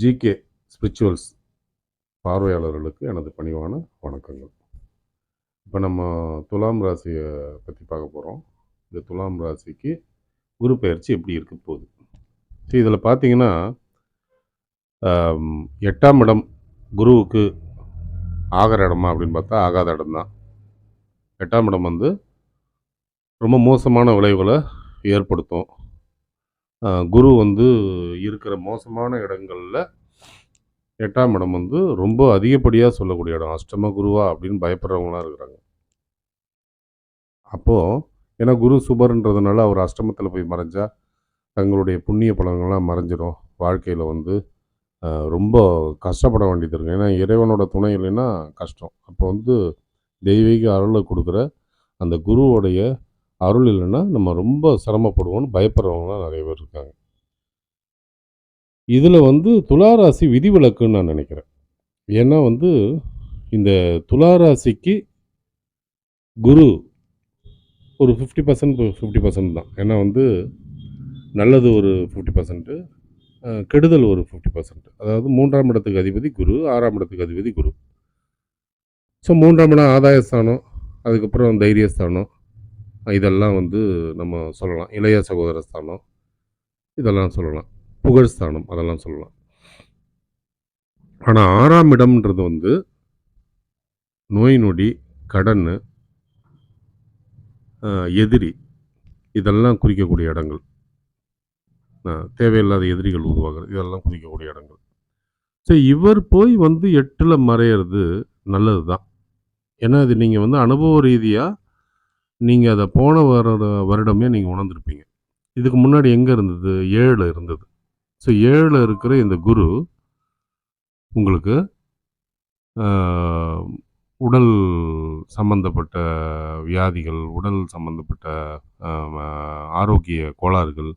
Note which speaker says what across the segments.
Speaker 1: GK spirituals பார்வையாளர்களுக்கு எனது பணிவான வணக்கங்கள் இப்போ நம்ம துலாம் ராசியை பற்றி பார்க்க போகிறோம் இந்த துலாம் ராசிக்கு குரு பயிற்சி எப்படி இருக்க போகுது ஸோ இதில் பார்த்தீங்கன்னா எட்டாம் இடம் குருவுக்கு ஆகிற இடமா அப்படின்னு பார்த்தா ஆகாத இடம் தான் எட்டாம் இடம் வந்து ரொம்ப மோசமான விளைவுகளை ஏற்படுத்தும் குரு வந்து இருக்கிற மோசமான இடங்களில் எட்டாம் இடம் வந்து ரொம்ப அதிகப்படியாக சொல்லக்கூடிய இடம் அஷ்டம குருவா அப்படின்னு பயப்படுறவங்களாம் இருக்கிறாங்க அப்போது ஏன்னா குரு சுபர்ன்றதுனால அவர் அஷ்டமத்தில் போய் மறைஞ்சால் தங்களுடைய புண்ணிய பலன்கள்லாம் மறைஞ்சிடும் வாழ்க்கையில் வந்து ரொம்ப கஷ்டப்பட வேண்டியது இருக்கும் ஏன்னா இறைவனோட துணை இல்லைன்னா கஷ்டம் அப்போ வந்து தெய்வீக அருளை கொடுக்குற அந்த குருவோடைய அருள் இல்லைன்னா நம்ம ரொம்ப சிரமப்படுவோம்னு பயப்படுறவங்களாம் நிறைய பேர் இருக்காங்க இதில் வந்து துளாராசி விதிவிலக்குன்னு நான் நினைக்கிறேன் ஏன்னா வந்து இந்த துளாராசிக்கு குரு ஒரு ஃபிஃப்டி பர்சன்ட் ஃபிஃப்டி பர்சன்ட் தான் ஏன்னா வந்து நல்லது ஒரு ஃபிஃப்டி பர்சன்ட்டு கெடுதல் ஒரு ஃபிஃப்டி பர்சன்ட் அதாவது மூன்றாம் இடத்துக்கு அதிபதி குரு ஆறாம் இடத்துக்கு அதிபதி குரு ஸோ மூன்றாம் இடம் ஆதாயஸ்தானம் அதுக்கப்புறம் தைரியஸ்தானம் இதெல்லாம் வந்து நம்ம சொல்லலாம் இளைய சகோதர ஸ்தானம் இதெல்லாம் சொல்லலாம் புகழ் ஸ்தானம் அதெல்லாம் சொல்லலாம் ஆனால் ஆறாம் இடம்ன்றது வந்து நோய் நொடி கடன் எதிரி இதெல்லாம் குறிக்கக்கூடிய இடங்கள் தேவையில்லாத எதிரிகள் உருவாகிறது இதெல்லாம் குறிக்கக்கூடிய இடங்கள் ஸோ இவர் போய் வந்து எட்டில் மறையிறது நல்லது தான் ஏன்னா இது நீங்கள் வந்து அனுபவ ரீதியாக நீங்கள் அதை போன வர வருடமே நீங்கள் உணர்ந்துருப்பீங்க இதுக்கு முன்னாடி எங்கே இருந்தது ஏழில் இருந்தது ஸோ ஏழில் இருக்கிற இந்த குரு உங்களுக்கு உடல் சம்பந்தப்பட்ட வியாதிகள் உடல் சம்பந்தப்பட்ட ஆரோக்கிய கோளாறுகள்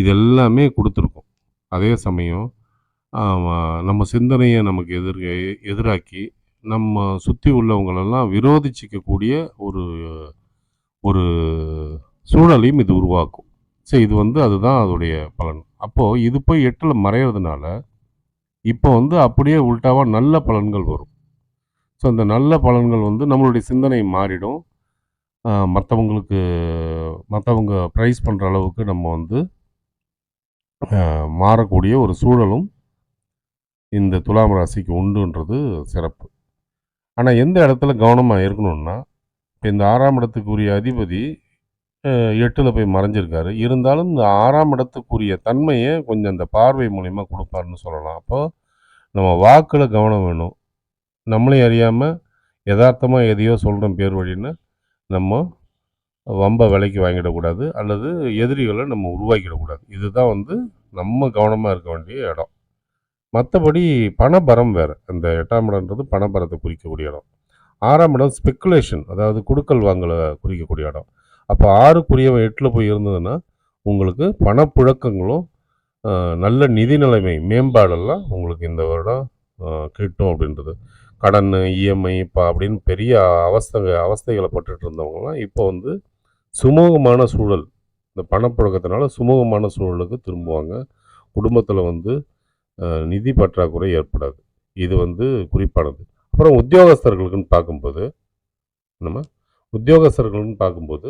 Speaker 1: இது எல்லாமே கொடுத்துருக்கோம் அதே சமயம் நம்ம சிந்தனையை நமக்கு எதிர் எதிராக்கி நம்ம சுற்றி உள்ளவங்களெல்லாம் விரோதிச்சிக்கக்கூடிய ஒரு ஒரு சூழலையும் இது உருவாக்கும் ஸோ இது வந்து அதுதான் அதோடைய பலன் அப்போது இது போய் எட்டில் மறையிறதுனால இப்போ வந்து அப்படியே உள்டாவாக நல்ல பலன்கள் வரும் ஸோ அந்த நல்ல பலன்கள் வந்து நம்மளுடைய சிந்தனை மாறிடும் மற்றவங்களுக்கு மற்றவங்க ப்ரைஸ் பண்ணுற அளவுக்கு நம்ம வந்து மாறக்கூடிய ஒரு சூழலும் இந்த துலாம் ராசிக்கு உண்டுன்றது சிறப்பு ஆனால் எந்த இடத்துல கவனமாக இருக்கணுன்னா இந்த ஆறாம் இடத்துக்குரிய அதிபதி எட்டில் போய் மறைஞ்சிருக்காரு இருந்தாலும் இந்த ஆறாம் இடத்துக்குரிய தன்மையை கொஞ்சம் அந்த பார்வை மூலிமா கொடுப்பாருன்னு சொல்லலாம் அப்போது நம்ம வாக்கில் கவனம் வேணும் நம்மளையும் அறியாமல் யதார்த்தமாக எதையோ சொல்கிறோம் பேர் வழின்னு நம்ம வம்ப விலைக்கு வாங்கிடக்கூடாது அல்லது எதிரிகளை நம்ம உருவாக்கிடக்கூடாது இதுதான் வந்து நம்ம கவனமாக இருக்க வேண்டிய இடம் மற்றபடி பணபரம் வேறு அந்த எட்டாம் இடன்றது பணபரத்தை குறிக்கக்கூடிய இடம் ஆறாம் இடம் ஸ்பெக்குலேஷன் அதாவது குடுக்கல் வாங்கலை குறிக்கக்கூடிய இடம் அப்போ ஆறுக்குரியவன் எட்டில் போய் இருந்ததுன்னா உங்களுக்கு பணப்புழக்கங்களும் நல்ல நிதி நிலைமை மேம்பாடெல்லாம் உங்களுக்கு இந்த வருடம் கிட்டும் அப்படின்றது கடன் இஎம்ஐ இப்போ அப்படின்னு பெரிய அவஸ்தை அவஸ்தைகளை பட்டுட்டு இருந்தவங்கலாம் இப்போ வந்து சுமூகமான சூழல் இந்த பணப்புழக்கத்தினால சுமூகமான சூழலுக்கு திரும்புவாங்க குடும்பத்தில் வந்து நிதி பற்றாக்குறை ஏற்படாது இது வந்து குறிப்பானது அப்புறம் உத்தியோகஸ்தர்களுக்குன்னு பார்க்கும்போது நம்ம உத்தியோகஸ்தர்கள்னு பார்க்கும்போது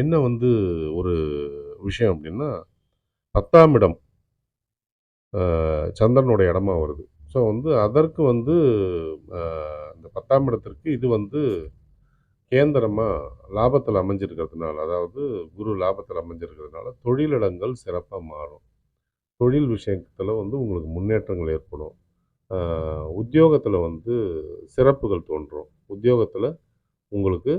Speaker 1: என்ன வந்து ஒரு விஷயம் அப்படின்னா பத்தாம் இடம் சந்திரனுடைய இடமா வருது ஸோ வந்து அதற்கு வந்து இந்த பத்தாம் இடத்திற்கு இது வந்து கேந்திரமாக லாபத்தில் அமைஞ்சிருக்கிறதுனால அதாவது குரு லாபத்தில் அமைஞ்சிருக்கிறதுனால தொழிலிடங்கள் சிறப்பாக மாறும் தொழில் விஷயத்தில் வந்து உங்களுக்கு முன்னேற்றங்கள் ஏற்படும் உத்தியோகத்தில் வந்து சிறப்புகள் தோன்றும் உத்தியோகத்தில் உங்களுக்கு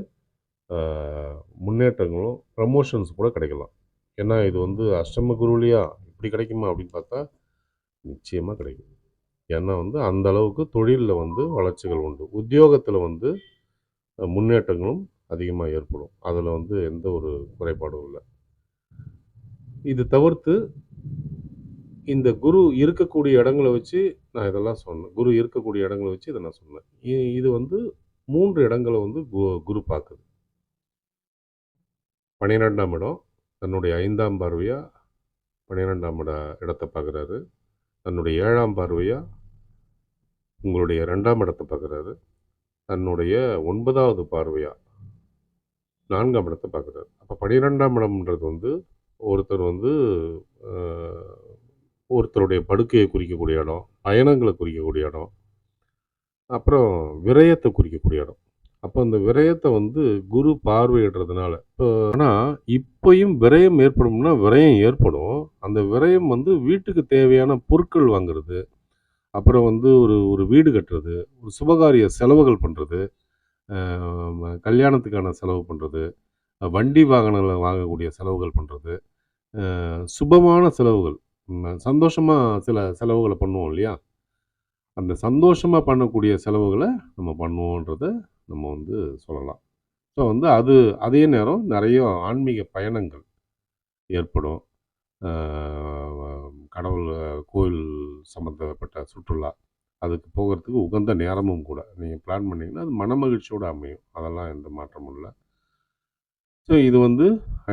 Speaker 1: முன்னேற்றங்களும் ப்ரமோஷன்ஸ் கூட கிடைக்கலாம் ஏன்னா இது வந்து அஷ்டம குருலியா இப்படி கிடைக்குமா அப்படின்னு பார்த்தா நிச்சயமாக கிடைக்கும் ஏன்னா வந்து அந்த அளவுக்கு தொழிலில் வந்து வளர்ச்சிகள் உண்டு உத்தியோகத்தில் வந்து முன்னேற்றங்களும் அதிகமாக ஏற்படும் அதில் வந்து எந்த ஒரு குறைபாடும் இல்லை இது தவிர்த்து இந்த குரு இருக்கக்கூடிய இடங்களை வச்சு நான் இதெல்லாம் சொன்னேன் குரு இருக்கக்கூடிய இடங்களை வச்சு இதை நான் சொன்னேன் இது வந்து மூன்று இடங்களை வந்து குரு பார்க்குது பன்னிரெண்டாம் இடம் தன்னுடைய ஐந்தாம் பார்வையாக பன்னிரெண்டாம் இட இடத்தை பார்க்குறாரு தன்னுடைய ஏழாம் பார்வையாக உங்களுடைய ரெண்டாம் இடத்தை பார்க்குறாரு தன்னுடைய ஒன்பதாவது பார்வையாக நான்காம் இடத்தை பார்க்குறாரு அப்போ பன்னிரெண்டாம் இடம்ன்றது வந்து ஒருத்தர் வந்து ஒருத்தருடைய படுக்கையை குறிக்கக்கூடிய இடம் பயணங்களை குறிக்கக்கூடிய இடம் அப்புறம் விரயத்தை குறிக்கக்கூடிய இடம் அப்போ அந்த விரயத்தை வந்து குரு பார்வையிடுறதுனால இப்போ ஆனால் இப்பையும் விரயம் ஏற்படும்னா விரயம் ஏற்படும் அந்த விரயம் வந்து வீட்டுக்கு தேவையான பொருட்கள் வாங்குறது அப்புறம் வந்து ஒரு ஒரு வீடு கட்டுறது ஒரு சுபகாரிய செலவுகள் பண்ணுறது கல்யாணத்துக்கான செலவு பண்ணுறது வண்டி வாகனங்களை வாங்கக்கூடிய செலவுகள் பண்ணுறது சுபமான செலவுகள் சந்தோஷமாக சில செலவுகளை பண்ணுவோம் இல்லையா அந்த சந்தோஷமாக பண்ணக்கூடிய செலவுகளை நம்ம பண்ணுவோன்றத நம்ம வந்து சொல்லலாம் ஸோ வந்து அது அதே நேரம் நிறைய ஆன்மீக பயணங்கள் ஏற்படும் கடவுள் கோயில் சம்மந்தப்பட்ட சுற்றுலா அதுக்கு போகிறதுக்கு உகந்த நேரமும் கூட நீங்கள் பிளான் பண்ணிங்கன்னா அது மன மகிழ்ச்சியோடு அமையும் அதெல்லாம் எந்த மாற்றமும் இல்லை ஸோ இது வந்து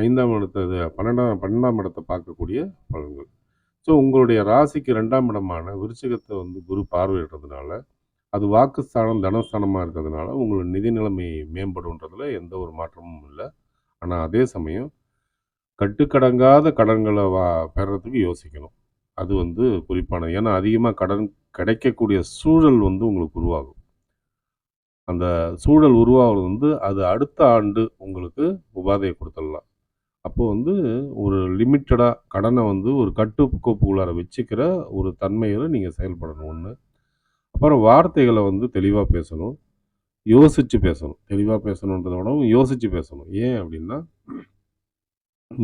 Speaker 1: ஐந்தாம் இடத்தை பன்னெண்டாம் பன்னெண்டாம் இடத்தை பார்க்கக்கூடிய பலன்கள் ஸோ உங்களுடைய ராசிக்கு ரெண்டாம் இடமான விருச்சிகத்தை வந்து குரு பார்வையிடுறதுனால அது வாக்குஸ்தானம் தனஸ்தானமாக இருக்கிறதுனால உங்களோட நிதி நிலைமை மேம்படுன்றதுல எந்த ஒரு மாற்றமும் இல்லை ஆனால் அதே சமயம் கட்டுக்கடங்காத கடன்களை வா பெறத்துக்கு யோசிக்கணும் அது வந்து குறிப்பானது ஏன்னா அதிகமாக கடன் கிடைக்கக்கூடிய சூழல் வந்து உங்களுக்கு உருவாகும் அந்த சூழல் உருவாகிறது வந்து அது அடுத்த ஆண்டு உங்களுக்கு உபாதையை கொடுத்துடலாம் அப்போது வந்து ஒரு லிமிட்டடாக கடனை வந்து ஒரு கட்டுக்கோப்புக்குள்ளார வச்சுக்கிற ஒரு தன்மையில் நீங்கள் செயல்படணும் ஒன்று அப்புறம் வார்த்தைகளை வந்து தெளிவாக பேசணும் யோசித்து பேசணும் தெளிவாக பேசணுன்றத விடவும் யோசித்து பேசணும் ஏன் அப்படின்னா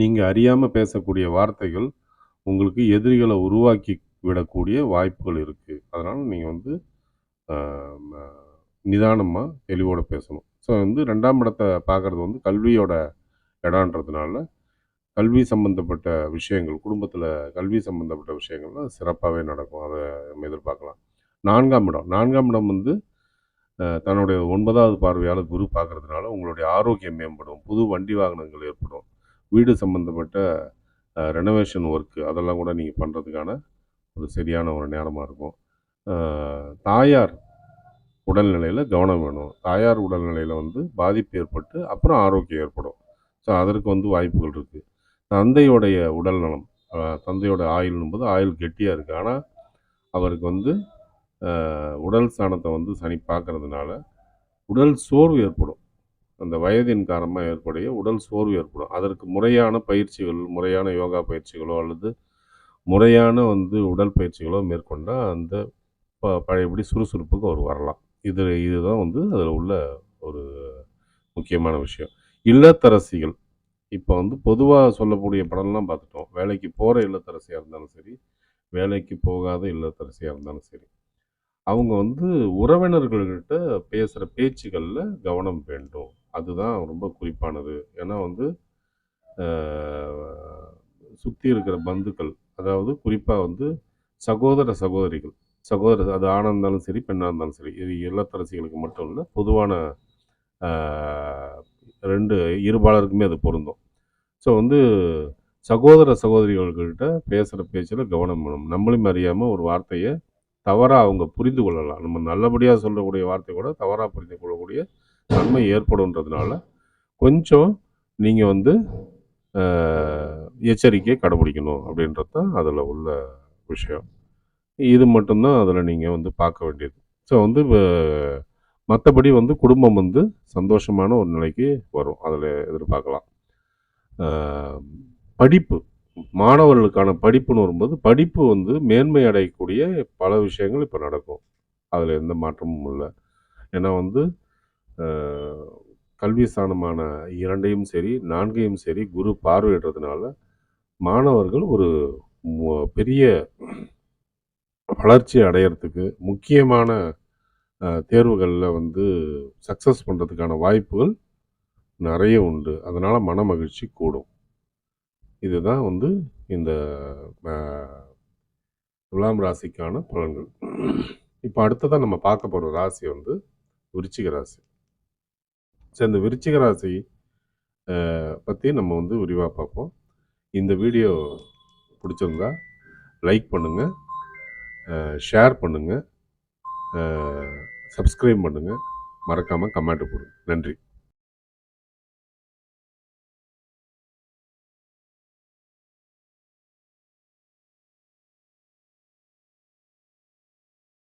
Speaker 1: நீங்கள் அறியாமல் பேசக்கூடிய வார்த்தைகள் உங்களுக்கு எதிரிகளை உருவாக்கி விடக்கூடிய வாய்ப்புகள் இருக்குது அதனால் நீங்கள் வந்து நிதானமாக தெளிவோடு பேசணும் ஸோ வந்து ரெண்டாம் இடத்தை பார்க்குறது வந்து கல்வியோட இடான்றதுனால கல்வி சம்மந்தப்பட்ட விஷயங்கள் குடும்பத்தில் கல்வி சம்மந்தப்பட்ட விஷயங்கள்லாம் சிறப்பாகவே நடக்கும் அதை நம்ம எதிர்பார்க்கலாம் நான்காம் இடம் நான்காம் இடம் வந்து தன்னுடைய ஒன்பதாவது பார்வையால் குரு பார்க்குறதுனால உங்களுடைய ஆரோக்கியம் மேம்படும் புது வண்டி வாகனங்கள் ஏற்படும் வீடு சம்மந்தப்பட்ட ரெனோவேஷன் ஒர்க்கு அதெல்லாம் கூட நீங்கள் பண்ணுறதுக்கான ஒரு சரியான ஒரு நேரமாக இருக்கும் தாயார் உடல்நிலையில் கவனம் வேணும் தாயார் உடல்நிலையில் வந்து பாதிப்பு ஏற்பட்டு அப்புறம் ஆரோக்கியம் ஏற்படும் ஸோ அதற்கு வந்து வாய்ப்புகள் இருக்குது தந்தையோடைய உடல் நலம் தந்தையோட ஆயுள்னும் போது ஆயுள் கெட்டியாக இருக்குது ஆனால் அவருக்கு வந்து உடல் சாணத்தை வந்து சனி பார்க்கறதுனால உடல் சோர்வு ஏற்படும் அந்த வயதின் காரணமாக ஏற்படைய உடல் சோர்வு ஏற்படும் அதற்கு முறையான பயிற்சிகள் முறையான யோகா பயிற்சிகளோ அல்லது முறையான வந்து உடல் பயிற்சிகளோ மேற்கொண்டால் அந்த ப பழையபடி சுறுசுறுப்புக்கு அவர் வரலாம் இது இதுதான் வந்து அதில் உள்ள ஒரு முக்கியமான விஷயம் இல்லத்தரசிகள் இப்போ வந்து பொதுவாக சொல்லக்கூடிய படம்லாம் பார்த்துட்டோம் வேலைக்கு போகிற இல்லத்தரசியாக இருந்தாலும் சரி வேலைக்கு போகாத இல்லத்தரசியாக இருந்தாலும் சரி அவங்க வந்து உறவினர்கள்கிட்ட பேசுகிற பேச்சுகளில் கவனம் வேண்டும் அதுதான் ரொம்ப குறிப்பானது ஏன்னா வந்து சுற்றி இருக்கிற பந்துக்கள் அதாவது குறிப்பாக வந்து சகோதர சகோதரிகள் சகோதர அது ஆணாக இருந்தாலும் சரி பெண்ணாக இருந்தாலும் சரி இது இல்லத்தரசிகளுக்கு மட்டும் இல்லை பொதுவான ரெண்டு இருபாலருக்குமே அது பொருந்தும் ஸோ வந்து சகோதர சகோதரிகள்கிட்ட பேசுகிற பேச்சில் கவனம் வேணும் நம்மளையும் அறியாமல் ஒரு வார்த்தையை தவறாக அவங்க புரிந்து கொள்ளலாம் நம்ம நல்லபடியாக சொல்லக்கூடிய வார்த்தை கூட தவறாக புரிந்து கொள்ளக்கூடிய நன்மை ஏற்படும்ன்றதுனால கொஞ்சம் நீங்கள் வந்து எச்சரிக்கையை கடைபிடிக்கணும் அப்படின்றது தான் அதில் உள்ள விஷயம் இது மட்டும்தான் அதில் நீங்கள் வந்து பார்க்க வேண்டியது ஸோ வந்து இப்போ மற்றபடி வந்து குடும்பம் வந்து சந்தோஷமான ஒரு நிலைக்கு வரும் அதில் எதிர்பார்க்கலாம் படிப்பு மாணவர்களுக்கான படிப்புன்னு வரும்போது படிப்பு வந்து மேன்மை அடையக்கூடிய பல விஷயங்கள் இப்போ நடக்கும் அதில் எந்த மாற்றமும் இல்லை ஏன்னா வந்து கல்வி ஸ்தானமான இரண்டையும் சரி நான்கையும் சரி குரு பார்வையிடுறதுனால மாணவர்கள் ஒரு பெரிய வளர்ச்சி அடையிறதுக்கு முக்கியமான தேர்வுகளில் வந்து சக்ஸஸ் பண்ணுறதுக்கான வாய்ப்புகள் நிறைய உண்டு அதனால் மன மகிழ்ச்சி கூடும் இதுதான் வந்து இந்த துலாம் ராசிக்கான பலன்கள் இப்போ அடுத்ததாக நம்ம பார்க்க போகிற ராசி வந்து விருச்சிக ராசி சரி இந்த விருச்சிக ராசி பற்றி நம்ம வந்து விரிவாக பார்ப்போம் இந்த வீடியோ பிடிச்சிருந்தா லைக் பண்ணுங்கள் ஷேர் பண்ணுங்கள் சப்ஸ்கிரைப் பண்ணுங்கள் மறக்காமல் கமெண்ட் போடுங்க நன்றி